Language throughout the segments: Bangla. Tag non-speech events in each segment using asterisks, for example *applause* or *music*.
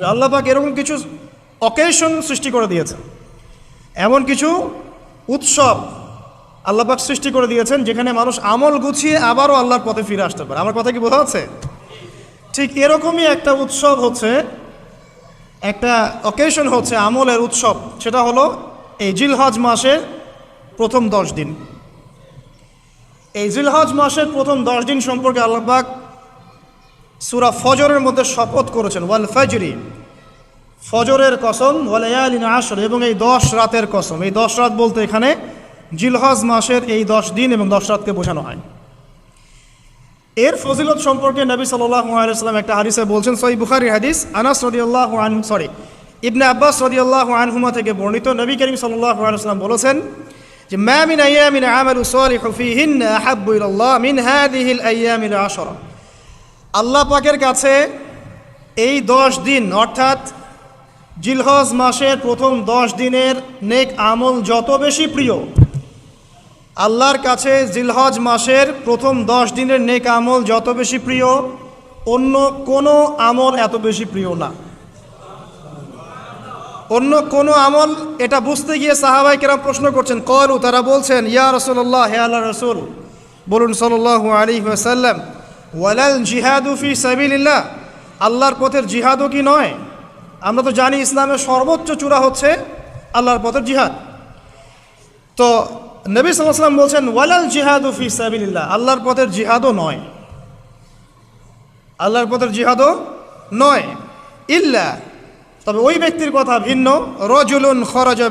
আল্লাহ পাক এরকম কিছু অকেশন সৃষ্টি করে দিয়েছেন। এমন কিছু উৎসব আল্লাহ পাক সৃষ্টি করে দিয়েছেন, যেখানে মানুষ আমল গুছিয়ে আবারও আল্লাহর পথে ফিরে আসতে পারে। আমার কথা কি বোঝা যাচ্ছে? ঠিক এরকমই একটা উৎসব হচ্ছে, একটা অকেশন হচ্ছে আমলের উৎসব। সেটা হলো এই জিলহজ মাসের প্রথম দশ দিন। এই জিলহজ মাসের প্রথম দশ দিন সম্পর্কে আল্লাহবাক সুরা ফজরের মধ্যে শপথ করেছেন, ওয়াল ফজরি, ফজরের কসম ওয়ালায়ালিন আসর, এবং এই দশ রাতের কসম। এই দশ রাত বলতে এখানে জিলহজ মাসের এই দশ দিন এবং দশ রাতকে বোঝানো হয়। এর ফজিলত সম্পর্কে নবী আলাইসাল্লাম একটা হাদিসে বলছেন সই বুখারি হাদিস, আনাস রদিয়াল্লাহ সরি, ইবনে আব্বাস রদিয়াল্লাহ আনহুমা থেকে বর্ণিত নবী করিম সাল্লাহ আলাইসাল্লাম বলেছেন যে, মা মিন আইয়ামিন আমালু সালিহু ফীহিন আহাব্বু ইলাল্লাহ মিন হাদিহিল আইয়ামিল আশরা। আল্লাহ পাকের কাছে এই দশ দিন, অর্থাৎ জিলহজ মাসের প্রথম দশ দিনের নেক আমল যত বেশি প্রিয়, আল্লাহর কাছে জিলহজ মাসের প্রথম দশ দিনের নেক আমল যত বেশি প্রিয়, অন্য কোনো আমল এত বেশি প্রিয় না। অন্য কোনো আমল, এটা বুঝতে গিয়ে সাহাবাই কেরাম প্রশ্ন করছেন, কলু, তারা বলছেন, ইয়া রসুল্লাহ হে আল্লাহ রসুল, বলুন সাল্লাহ আলী ওয়াসাল্লাম ওয়ালাল জিহাদু ফি সাবিলিল্লাহ। আল্লাহর পথের জিহাদও কি নয়? আমরা তো জানি ইসলামের সর্বোচ্চ চূড়া হচ্ছে আল্লাহর পথের জিহাদ। তো নবী সাল্লাম বলছেন, ওয়ালাল জিহাদু ফি সাবিলিল্লাহ। আল্লাহর পথের জিহাদও নয়। আল্লাহর পথের জিহাদও নয়। ইল্লা, তবে ওই ব্যক্তির কথা ভিন্ন। রজুলুন খরজা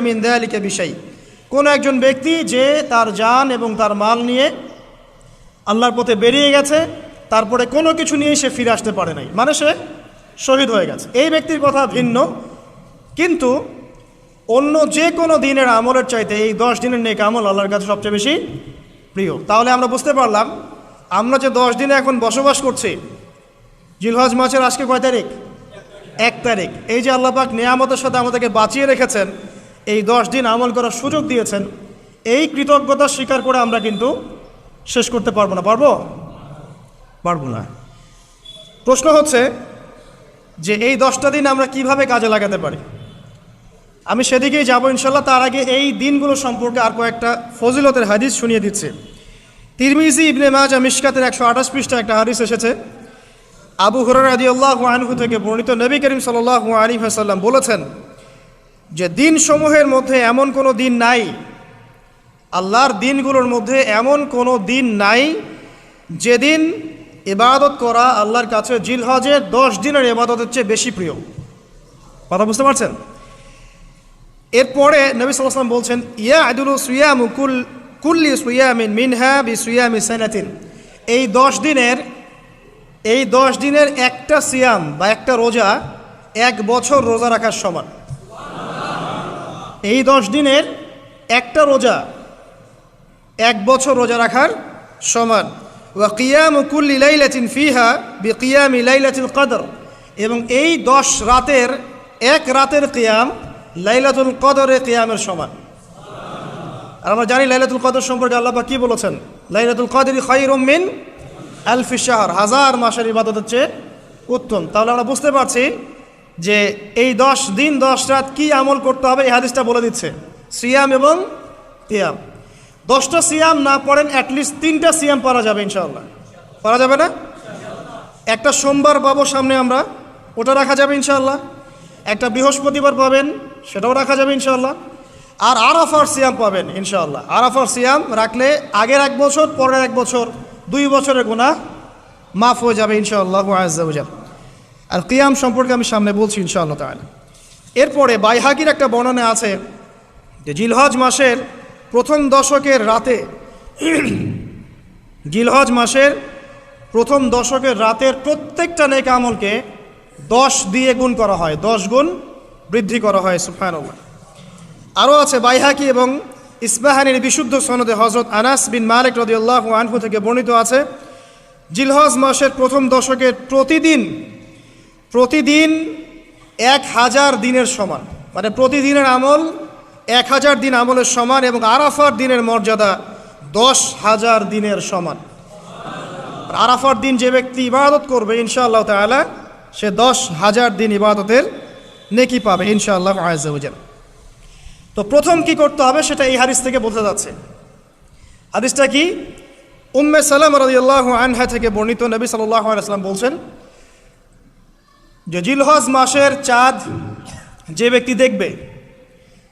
মিন যালিকা বিশাই। কোন একজন ব্যক্তি যে তার জান এবং তার মাল নিয়ে আল্লাহর পথে বেরিয়ে গেছে, তারপরে কোনো কিছু নিয়ে সে ফিরে আসতে পারে নাই। মানে সে শহীদ হয়ে গেছে। এই ব্যক্তির কথা ভিন্ন। কিন্তু অন্য যে কোনো দিনের আমলের চাইতে এই দশ দিনের নেক আমল আল্লাহর কাছে সবচেয়ে বেশি প্রিয়। তাহলে আমরা বুঝতে পারলাম, আমরা যে দশ দিনে এখন বসবাস করছি, জিলহজ মাসের আজকে কয় তারিখ? এক তারিখ। এই যে আল্লাহ পাক নিয়ামতের সাথে আমাদেরকে বাঁচিয়ে রেখেছেন, এই দশ দিন আমল করার সুযোগ দিয়েছেন, এই কৃতজ্ঞতা স্বীকার করে আমরা কিন্তু শেষ করতে পারব না, পারব? পারব না। প্রশ্ন হচ্ছে যে এই দশটা দিন আমরা কীভাবে কাজে লাগাতে পারি? আমি সেদিকেই যাব ইনশাল্লাহ, তার আগে এই দিনগুলো সম্পর্কে আর কয়েকটা ফজিলতের হাদিস শুনিয়ে দিচ্ছে। তিরমিজি ইবনে মাজা মিশকাতের একশো আঠাশ পৃষ্ঠা একটা হাদিস এসেছে। আবু হুরার আদি আল্লাহ আনহু থেকে বর্ণিত নবী করিম সাল্লাহ আলী হাসাল্লাম বলেছেন যে দিনসমূহের মধ্যে এমন কোনো দিন নাই আল্লাহর দিনগুলোর মধ্যে এমন কোনো দিন নাই যেদিন ইবাদত করা আল্লাহর কাছে জিলহজের দশ দিনের ইবাদতের চেয়ে বেশি প্রিয়। কথা বুঝতে পারছেন? এরপরে নবী সাল্লাম বলছেন ইয়া আদুল সুয়ামু কুল, কুল্লি সুয়ামিন মিনহা বি সুয়ামি সানাতিন। এই দশ দিনের, এই দশ দিনের একটা সিয়াম বা একটা রোজা এক বছর রোজা রাখার সমান। এই দশ দিনের একটা রোজা এক বছর রোজা রাখার সমান। ওয়া কিয়াম কুল্লি লাইলাতিন ফিহা বি কিয়ামি লাইলাতিল কদর। এবং এই দশ রাতের এক রাতের কিয়াম লাইলাতুল কদরে কিয়ামের সমান। আর আমরা জানি লাইলাতুল কদর সম্পর্কে আল্লাহ কি বলেছেন? লাইলাতুল কদরি খৈরুম মিন আলফি শাহর। হাজার মাসের ইবাদত হচ্ছে উত্তম। তাহলে আমরা বুঝতে পারছি যে এই দশ দিন, দশ রাত কি আমল করতে হবে, এই হাদিসটা বলে দিচ্ছে। সিয়াম এবং কিয়াম। দশটা সিয়াম না পড়েন অ্যাটলিস্ট তিনটা সিয়াম পড়া যাবে ইনশাল্লাহ পড়া যাবে না? একটা সোমবার পাবো সামনে আমরা, ওটা রাখা যাবে ইনশাল্লাহ একটা বৃহস্পতিবার পাবেন, সেটাও রাখা যাবে ইনশাল্লাহ আর আরাফার সিয়াম পাবেন ইনশাআল্লাহ। আরাফার সিয়াম রাখলে আগের এক বছর, পরের এক বছর, দুই বছরের গুণা মাফ হয়ে যাবে ইনশাআল্লাহ আজাল আর কিয়াম সম্পর্কে আমি সামনে বলছি ইনশাআল্লাহ তাহলে এরপরে বাইহাকির একটা বর্ণনা আছে যে জিলহজ মাসের প্রথম দশকের রাতে, গিলহজ মাসের প্রথম দশকের রাতের প্রত্যেকটা নেক আমলকে দশ দিয়ে গুণ করা হয়, দশ গুণ বৃদ্ধি করা হয় সুফান আরও আছে বাইহাকি এবং ইসবাহানির বিশুদ্ধ সনদে হজরত আনাস বিন মালিক রদিউল্লাহ আনহু থেকে বর্ণিত আছে জিলহজ মাসের প্রথম দশকের প্রতিদিন প্রতিদিন এক হাজার দিনের সমান মানে প্রতিদিনের আমল এক হাজার দিন আমলের সমান এবং আরাফার দিনের মর্যাদা দশ হাজার দিনের সমান। আরাফার দিন যে ব্যক্তি ইবাদত করবে, ইনশাআল্লাহ তাআলা, সে দশ হাজার দিন ইবাদতের নেকি পাবে, ইনশাআল্লাহ আয়াজাল তো প্রথম কি করতে হবে সেটা এই হাদিস থেকে বোঝা যাচ্ছে। হাদিসটা কি? উম্মে সালাম রাদিয়াল্লাহু আনহা থেকে বর্ণিত নবী সাল্লাল্লাহু আলাইহি সাল্লাম বলছেন, যে জিলহজ মাসের চাঁদ যে ব্যক্তি দেখবে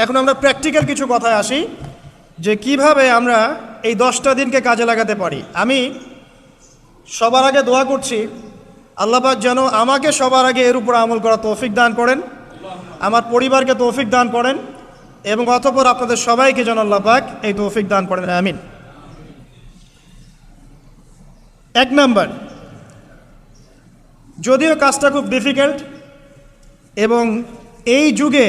এখন আমরা প্র্যাকটিক্যাল কিছু কথায় আসি যে কীভাবে আমরা এই দশটা দিনকে কাজে লাগাতে পারি। আমি সবার আগে দোয়া করছি আল্লাপাক যেন আমাকে সবার আগে এর উপর আমল করা তৌফিক দান করেন, আমার পরিবারকে তৌফিক দান করেন এবং অতপর আপনাদের সবাইকে যেন আল্লাপাক এই তৌফিক দান করেন, আমিন। এক নাম্বার, যদিও কাজটা খুব ডিফিকাল্ট এবং এই যুগে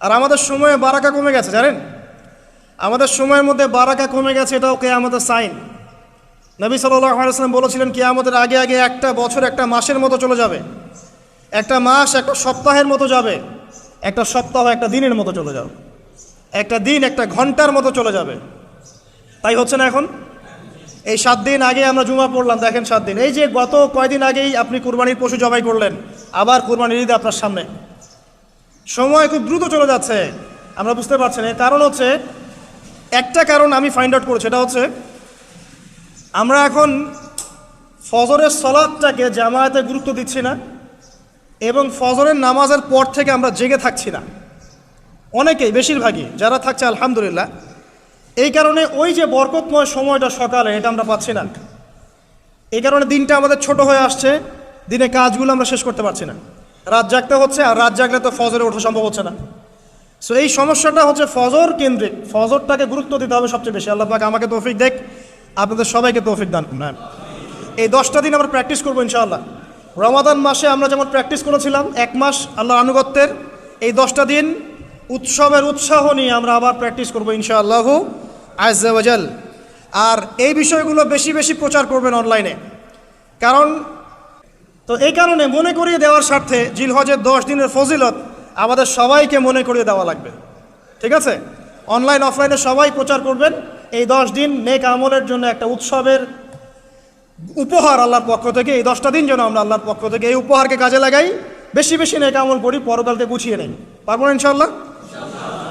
আর আমাদের সময়ে বারাকা কমে গেছে, জানেন? আমাদের সময়ের মধ্যে বারাকা কমে গেছে, এটাও আমাদের সাইন। নবী সাল্লাম বলেছিলেন কে আমাদের আগে আগে একটা বছর, একটা মাসের মতো চলে যাবে। একটা মাস, একটা সপ্তাহের মতো যাবে। একটা সপ্তাহ, একটা দিনের মতো চলে যাবে। একটা দিন, একটা ঘণ্টার মতো চলে যাবে। তাই হচ্ছে না এখন? এই সাত দিন আগে আমরা জুমা পড়লাম, দেখেন সাত দিন। এই যে গত কয়দিন আগেই আপনি কুরবানির পশু জবাই করলেন, আবার কুরবানির ঈদ আপনার সামনে। সময় খুব দ্রুত চলে যাচ্ছে। আমরা বুঝতে পারছি না। কারণ হচ্ছে, একটা কারণ আমি ফাইন্ড আউট করেছি, সেটা হচ্ছে, আমরা এখন ফজরের সলাদটাকে জামায়াতে গুরুত্ব দিচ্ছি না এবং ফজরের নামাজের পর থেকে আমরা জেগে থাকছি না। অনেকেই, বেশিরভাগই, যারা থাকছে, আলহামদুলিল্লাহ, এই কারণে ওই যে বরকতময় সময়টা সকালে, এটা আমরা পাচ্ছি না। এই কারণে দিনটা আমাদের ছোট হয়ে আসছে দিনে কাজগুলো আমরা শেষ করতে পারছি না। রাত জাগতে হচ্ছে আর রাত জাগলে তো ফজরে ওঠা সম্ভব হচ্ছে না। সো এই সমস্যাটা হচ্ছে ফজর কেন্দ্রিক। ফজরটাকে গুরুত্ব দিতে হবে সবচেয়ে বেশি। আল্লাহ পাক আমাকে তৌফিক দেখ, আপনাদের সবাইকে তৌফিক দান করুন। এই দশটা দিন আমরা প্র্যাকটিস করব ইনশাআল্লাহ। রমাদান মাসে আমরা যেমন প্র্যাকটিস করেছিলাম, এক মাস আল্লাহর আনুগত্যের, এই দশটা দিন উৎসবের উৎসাহ নিয়ে আমরা আবার প্র্যাকটিস করব ইনশাআল্লাহু আজাল আর এই বিষয়গুলো বেশি বেশি প্রচার করবেন অনলাইনে কারণ তো এই কারণে মনে করিয়ে দেওয়ার স্বার্থে জিলহজের দশ দিনের ফজিলত আমাদের সবাইকে মনে করিয়ে দেওয়া লাগবে। ঠিক আছে? অনলাইন, অফলাইনে সবাই প্রচার করবেন। এই দশ দিন নেক আমলের জন্য একটা উৎসবের উপহার আল্লাহর পক্ষ থেকে, এই দশটা দিন যেন আমরা আল্লাহর পক্ষ থেকে এই উপহারকে কাজে লাগাই। বেশি বেশি নেক আমল করি পরকালতে গুছিয়ে নেই। পারব না ইনশাল্লাহ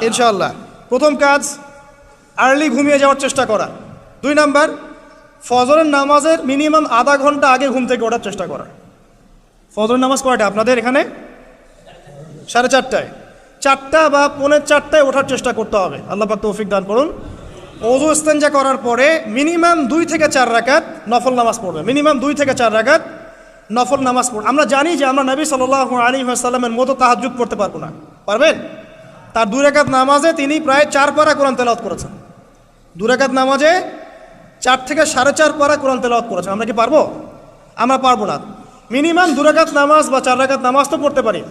ইনশাল্লাহ প্রথম কাজ আর্লি ঘুমিয়ে যাওয়ার চেষ্টা করা। দুই নাম্বার, ফজরের নামাজের মিনিমাম আধা ঘণ্টা আগে ঘুম থেকে ওঠার চেষ্টা করা। ফজরের নামাজ কয়টা আপনাদের এখানে? সাড়ে চারটায়। চারটা বা পৌনে চারটায় ওঠার চেষ্টা করতে হবে। আল্লাহ পাক তৌফিক দান করুন। অজু ইস্তেঞ্জা করার পরে মিনিমাম দুই থেকে চার রাকাত নফল নামাজ পড়বে। মিনিমাম দুই থেকে চার রাকাত নফল নামাজ পড়বে। আমরা জানি যে আমরা নবী সাল্লাহ আলী সাল্লামের মতো তাহাজুদ করতে পারব না। পারবেন? তার দুই রাকাত নামাজে তিনি প্রায় চার পারা কোরআন তেলাওয়াত করেছেন। দু রাকাত নামাজে চার থেকে সাড়ে চার পারা কোরআন তেলাওয়াত করেছেন। আমরা কি পারব? আমরা পারব না। মিনিমাম দু রাকাত নামাজ বা চার রাকাত নামাজ তো পড়তে পারি।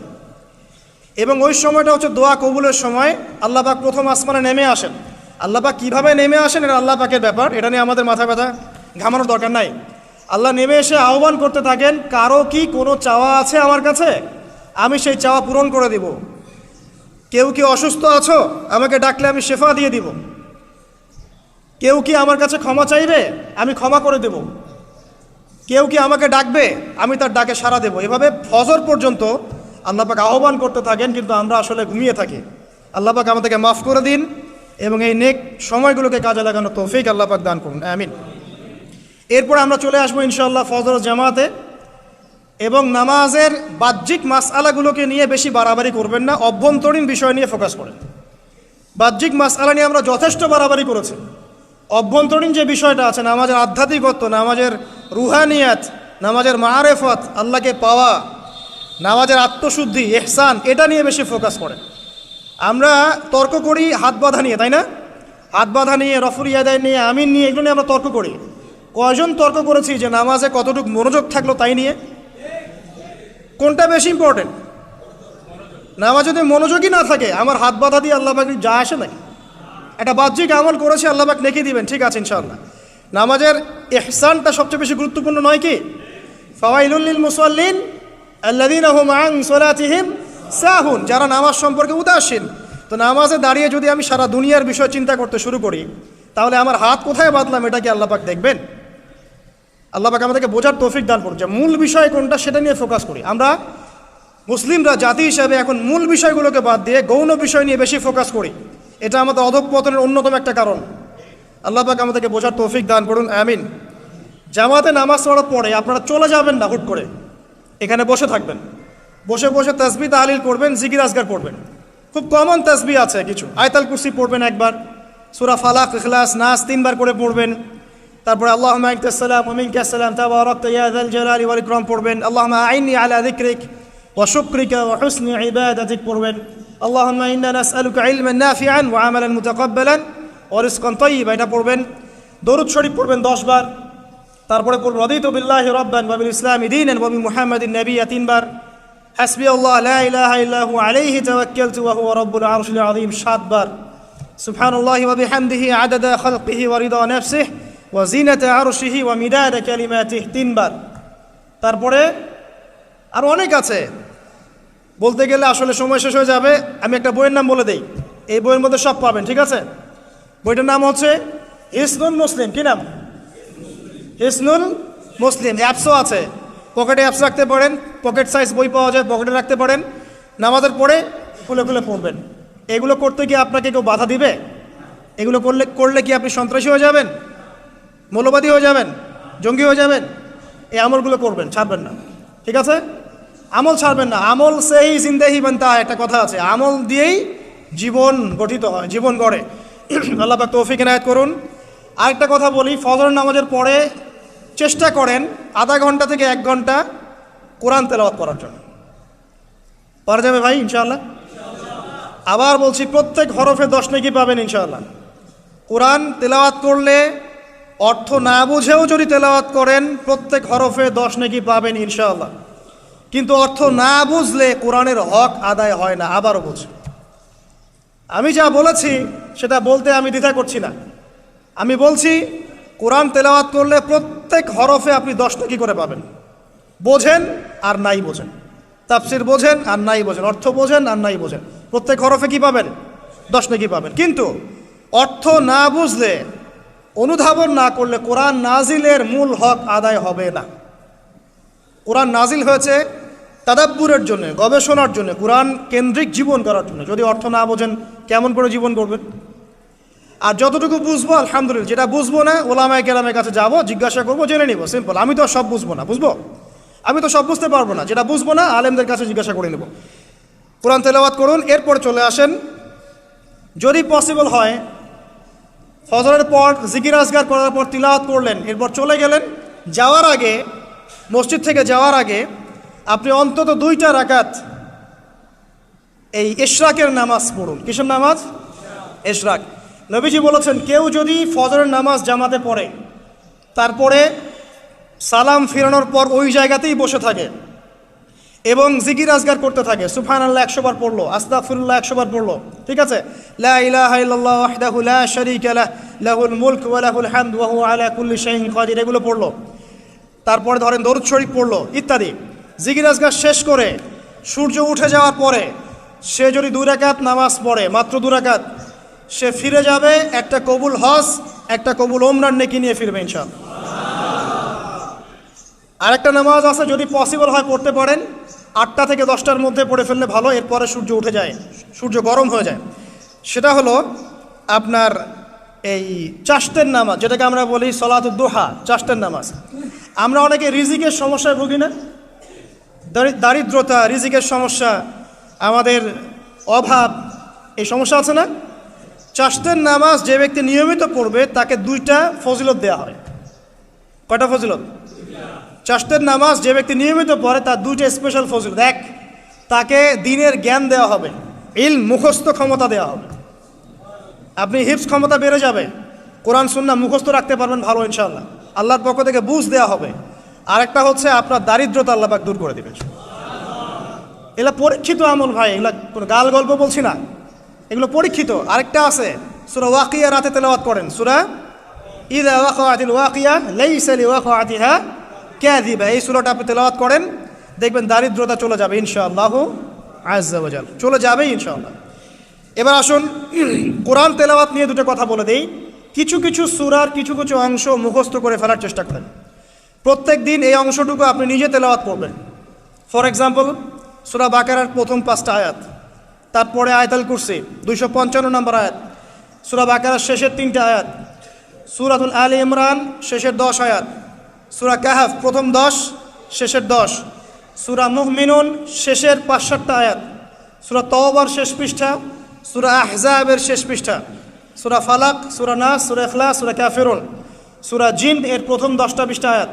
এবং ওই সময়টা হচ্ছে দোয়া কবুলের সময়। আল্লাহ পাক প্রথম আসমানে নেমে আসেন। আল্লাহ পাক কীভাবে নেমে আসেন এটা আল্লাহ পাকের ব্যাপার। এটা নিয়ে আমাদের মাথা ব্যথা, ঘামানোর দরকার নাই। আল্লাহ নেমে এসে আহ্বান করতে থাকেন, কারও কি কোনো চাওয়া আছে আমার কাছে? আমি সেই চাওয়া পূরণ করে দিব। কেউ কি অসুস্থ আছো? আমাকে ডাকলে আমি শেফা দিয়ে দিব। কেউ কি আমার কাছে ক্ষমা চাইবে? আমি ক্ষমা করে দেব। কেউ কি আমাকে ডাকবে? আমি তার ডাকে সাড়া দেব। এভাবে ফজর পর্যন্ত আল্লাপাক আহ্বান করতে থাকেন, কিন্তু আমরা আসলে ঘুমিয়ে থাকি। আল্লাপাক আমাদেরকে মাফ করে দিন এবং এই নেক সময়গুলোকে কাজে লাগানো তৌফিক আল্লাপাক দান করুন। আমিন। এরপর আমরা চলে আসব ইনশাল্লাহ ফজর জামাতে এবং নামাজের বাহ্যিক মাসআলাগুলোকে নিয়ে বেশি বাড়াবাড়ি করবেন না, অভ্যন্তরীণ বিষয় নিয়ে ফোকাস করেন। বাহ্যিক মাসআলা নিয়ে আমরা যথেষ্ট বাড়াবাড়ি করেছি। অভ্যন্তরীণ যে বিষয়টা আছে, নামাজের আধ্যাত্মিকত্ব, নামাজের রুহানিয়াত, নামাজের মারেফত, আল্লাহকে পাওয়া, নামাজের আত্মশুদ্ধি এহসান এটা নিয়ে বেশি ফোকাস করেন আমরা তর্ক করি হাত বাঁধা নিয়ে, তাই না? হাত বাঁধা নিয়ে রফুর ইয়াদায় নিয়ে, আমিন নিয়ে, এগুলো নিয়ে আমরা তর্ক করি। কয়জন তর্ক করেছি যে নামাজে কতটুকু মনোযোগ থাকল তাই নিয়ে? কোনটা বেশি ইম্পর্টেন্ট নামাজ যদি মনোযোগই না থাকে, আমার হাত বাঁধা দিয়ে আল্লাহ যা আসে নাকি একটা বাহ্যিক আমল করেছে, আল্লাহ পাক নেকি দিবেন, ঠিক আছে, ইনশাআল্লাহ। নামাজের এহসানটা সবচেয়ে বেশি গুরুত্বপূর্ণ নয় কি? ফাওয়াইলুল্লিল মুসল্লিন আল্লাদিন আং সোলাতিহিম সাহুন, যারা নামাজ সম্পর্কে উদাসীন। তো নামাজে দাঁড়িয়ে যদি আমি সারা দুনিয়ার বিষয় চিন্তা করতে শুরু করি, তাহলে আমার হাত কোথায় বাঁধলাম, এটা কি আল্লাহ পাক দেখবেন? আল্লাহ পাক আমাদেরকে বোঝার তৌফিক দান করুন। যে মূল বিষয় কোনটা, সেটা নিয়ে ফোকাস করি। আমরা মুসলিমরা জাতি হিসাবে এখন মূল বিষয়গুলোকে বাদ দিয়ে গৌণ বিষয় নিয়ে বেশি ফোকাস করি। এটা আমাদের অধঃপতনের অন্যতম একটা কারণ। আল্লাহ পাক আমাদেরকে বোঝার তৌফিক দান করুন, আমিন। জামাতে নামাজ পড়ার পরে আপনারা চলে যাবেন না হুট করে। এখানে বসে থাকবেন। বসে বসে তসবি তাহলিল করবেন, জিকির আজগার পড়বেন খুব কমন তসবি আছে কিছু। আয়তাল কুরসি পড়বেন একবার, সুরা ফালাক, ইখলাস, নাস তিনবার করে পড়বেন। তারপরে আল্লাহ মাইকাসালাম ওমিনকাসালাম তাবারক ইয়াদাল জালালি ওয়াল ইকরাম পড়বেন। আল্লাহ আইনি আলা যিকরিক। ওয়া শুকরিকা ওয়া হুসনি ইবাদাতিক পড়বেন اللهم إنا نسألك علما نافعا وعملا متقبلا ورزقا طيبا এটা পড়বেন দরুদ শরীফ পড়বেন 10 বার তারপরে পড়বেন রদিতু বিল্লাহি রাব্বান ওয়া বিল ইসলামি দীনান ওয়া বি মুহাম্মাদিন নাবিয়্যা তিনবার হাসবি আল্লাহ লা ইলাহা ইল্লা হু আলাইহি তাওয়াক্কালতু ওয়া হুয়া রাব্বুল আরশিল আযীম সাতবার সুবহানাল্লাহি ওয়া বিহামদিহি আদাদা খালকিহি ওয়া রিদা নাফসিহি ওয়া জিনাতা আরশিহি ওয়া মিদাদা কালিমাতিহি তিনবার তারপরে আর অনেক আছে বলতে গেলে আসলে সময় শেষ হয়ে যাবে। আমি একটা বইয়ের নাম বলে দেই। এই বইয়ের মধ্যে সব পাবেন, ঠিক আছে? বইটার নাম হচ্ছে হিসনুল মুসলিম। কি নাম? হিসনুল মুসলিম। অ্যাপসও আছে। পকেটে অ্যাপস রাখতে পারেন। পকেট সাইজ বই পাওয়া যায়, পকেটে রাখতে পারেন। নামাজের পরে খুলে খুলে পড়বেন। এগুলো করতে গিয়ে আপনাকে কেউ বাধা দিবে? এগুলো করলে করলে কি আপনি সন্ত্রাসী হয়ে যাবেন? মৌলবাদী হয়ে যাবেন? জঙ্গি হয়ে যাবেন? এই আমলগুলো করবেন, ছাড়বেন না। ঠিক আছে? আমল ছাড়বেন না। আমল সেই জিন্দেহি বানতা একটা কথা আছে। আমল দিয়েই জীবন গঠিত হয়, জীবন গড়ে। *clears throat* আল্লাহ পাক তৌফিক এনায়ত করুন। আরেকটা কথা বলি ফজর নামাজের পরে চেষ্টা করেন আধা ঘণ্টা থেকে এক ঘণ্টা কোরআন তেলাওয়াত করার জন্য। পারা যাবে ভাই, ইনশাআল্লাহ? আবার বলছি, প্রত্যেক হরফে দশ নাকি পাবেন, ইনশাআল্লাহ। কোরআন তেলাওয়াত করলে অর্থ না বুঝেও যদি তেলাওয়াত করেন, প্রত্যেক হরফে দশ নাকি পাবেন, ইনশাআল্লাহ। কিন্তু অর্থ না বুঝলে কোরআনের হক আদায় হয় না, আবারও বুঝ। আমি যা বলেছি, সেটা বলতে আমি দ্বিধা করছি না। আমি বলছি, কোরআন তেলাওয়াত করলে প্রত্যেক হরফে আপনি দশ নাকি করে পাবেন? বোঝেন আর নাই বোঝেন। তাফসির বোঝেন আর নাই বোঝেন। অর্থ বোঝেন আর নাই বোঝেন। প্রত্যেক হরফে কি পাবেন? দশ নাকি পাবেন? কিন্তু অর্থ না বুঝলে অনুধাবন না করলে কোরআন নাজিলের মূল হক আদায় হবে না। কোরআন নাজিল হয়েছে তাদাব্বুরের জন্য, গবেষণার জন্য, কোরআন কেন্দ্রিক জীবন করার জন্য। যদি অর্থ না বোঝেন, কেমন করে জীবন করবেন আর যতটুকু বুঝব, আলহামদুলিল্লাহ, যেটা বুঝব না, ওলামায় কেরামের কাছে যাব, জিজ্ঞাসা করব, জেনে নিব। সিম্পল আমি তো সব বুঝব না, বুঝব? আমি তো সব বুঝতে পারব না, যেটা বুঝব না, আলেমদের কাছে জিজ্ঞাসা করে নেব। কোরআন তেলাওয়াত করুন, এরপর চলে আসেন। যদি পসিবল হয়, ফজরের পর জিকির আজগার করার পর তিলাওয়াত করলেন, এরপর চলে গেলেন। যাওয়ার আগে মসজিদ থেকে যাওয়ার আগে আপনি অন্তত দুইটা রাকাত এই ইশরাকের নামাজ পড়ুন। কিসের নামাজ? ইশরাক নবীজি বলেছেন, কেউ যদি ফজরের নামাজ জামাতে পড়ে, তারপরে সালাম ফেরানোর পর ওই জায়গাতেই বসে থাকে এবং জিকির আজগার করতে থাকে। সুফান আল্লাহ একশো বার পড়ল আস্তাফুল্লাহ একশো বার পড়ল, ঠিক আছে? লাহুল মুলক ওয়া আলা কুল্লি শাইইন কাদির, এগুলো পড়ল। তারপরে ধরেন দরুদ শরীফ পড়ল, ইত্যাদি। জিকির আজগার শেষ করে সূর্য উঠে যাওয়ার পরে সে যদি দু রাকাত নামাজ পড়ে, মাত্র দু রাকাত, সে ফিরে যাবে একটা কবুল হজ, একটা কবুল ওমরান নেকি নিয়ে ফিরবে ইনশাআল্লাহ। আরেকটা নামাজ আছে, যদি পসিবল হয় পড়তে পারেন। আটটা থেকে দশটার মধ্যে পড়ে ফেললে ভালো, এরপরে সূর্য উঠে যায়, সূর্য গরম হয়ে যায়। সেটা হলো আপনার এই চাষ্টের নামাজ, যেটাকে আমরা বলি সলাতুদ্দোহা চাষ্টের নামাজ। আমরা অনেকে রিজিকের সমস্যায় ভুগি না। দারিদ্রতা, রিজিকের সমস্যা, আমাদের অভাব, এই সমস্যা আছে না? চাষতের নামাজ যে ব্যক্তি নিয়মিত পড়বে, তাকে দুইটা ফজিলত দেওয়া হয়। কয়টা ফজিলত? চাষতের নামাজ যে ব্যক্তি নিয়মিত পড়ে, তার দুইটা স্পেশাল ফজিলত। এক, তাকে দিনের জ্ঞান দেওয়া হবে। ইল মুখস্থ ক্ষমতা দেওয়া হবে। আপনি হিপস ক্ষমতা বেড়ে যাবে। কোরআন সুন্না মুখস্থ রাখতে পারবেন ভালো ইনশাল্লাহ আল্লাহর পক্ষ থেকে বুঝ দেওয়া হবে। আরেকটা হচ্ছে আপনার দারিদ্রতা আল্লাহবাক দূর করে দেবে এগুলো পরীক্ষিত আমল ভাই, এগুলো কোনো গাল গল্প বলছি না। এগুলো পরীক্ষিত। আরেকটা আছে, সুরা ওয়াকিয়া রাতে তেলাওয়াত করেন। সুরা ইদা ওয়াকাতিল ওয়াকিয়া লাইসা লিওয়াকাতিহা কাযিবা। এই সূরাটা আপনি তেলাওয়াত করেন, দেখবেন দারিদ্রতা চলে যাবে ইনশাআল্লাহ ওয়াজাল চলে যাবে ইনশাআল্লাহ। এবার আসুন, *clears throat* কোরআন তেলাওয়াত নিয়ে দুটো কথা বলে দেই। কিছু কিছু সুরার কিছু কিছু অংশ মুখস্থ করে ফেলার চেষ্টা করেন। প্রত্যেক দিন এই অংশটুকু আপনি নিজে তেলাওয়াত করবেন। ফর এক্সাম্পল সুরা বাকারার প্রথম পাঁচটা আয়াত, তারপরে আয়তাল কুরসি, দুইশো পঞ্চান্ন নম্বর আয়াত, সুরা বাকারার শেষের তিনটা আয়াত, সুরাতুল আলী ইমরান শেষের দশ আয়াত, সুরা কাহাফ প্রথম দশ, শেষের দশ, সুরা মুহমিনুন শেষের পাঁচ সাতটা আয়াত, সুরা তওবার শেষ পৃষ্ঠা, সুরা আহজাবের শেষ পৃষ্ঠা। সুরা ফালাক, সুরা নাস, সুরা ইখলাস, সুরা কাফিরুন। সুরা জিন, এর প্রথম দশটা বিশটা আয়াত।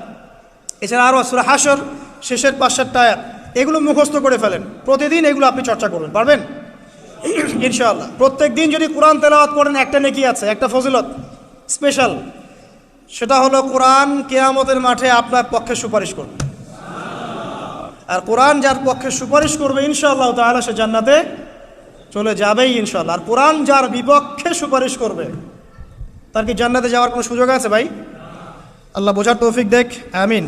এছাড়া আরও সুরা হাসর শেষের পাঁচ সাতটা আয়াত। এগুলো মুখস্থ করে ফেলেন। প্রতিদিন এগুলো আপনি চর্চা করবেন, পারবেন? ইনশাআল্লাহ। প্রত্যেক দিন যদি কোরআন তেলাওয়াত করেন, একটা নেকি আছে, একটা ফজিলত, স্পেশাল। সেটা হলো কোরআন কেয়ামতের মাঠে আপনার পক্ষে সুপারিশ করবে। আর কোরআন যার পক্ষে সুপারিশ করবে, ইনশাআল্লাহ তাহলে সে জান্নাতে চলে যাবেই ইনশাল্লাহ আর কোরআন যার বিপক্ষে সুপারিশ করবে, তার কি জান্নাতে যাওয়ার কোনো সুযোগ আছে ভাই? আল্লাহ বোঝার তৌফিক দেখ, আমিন।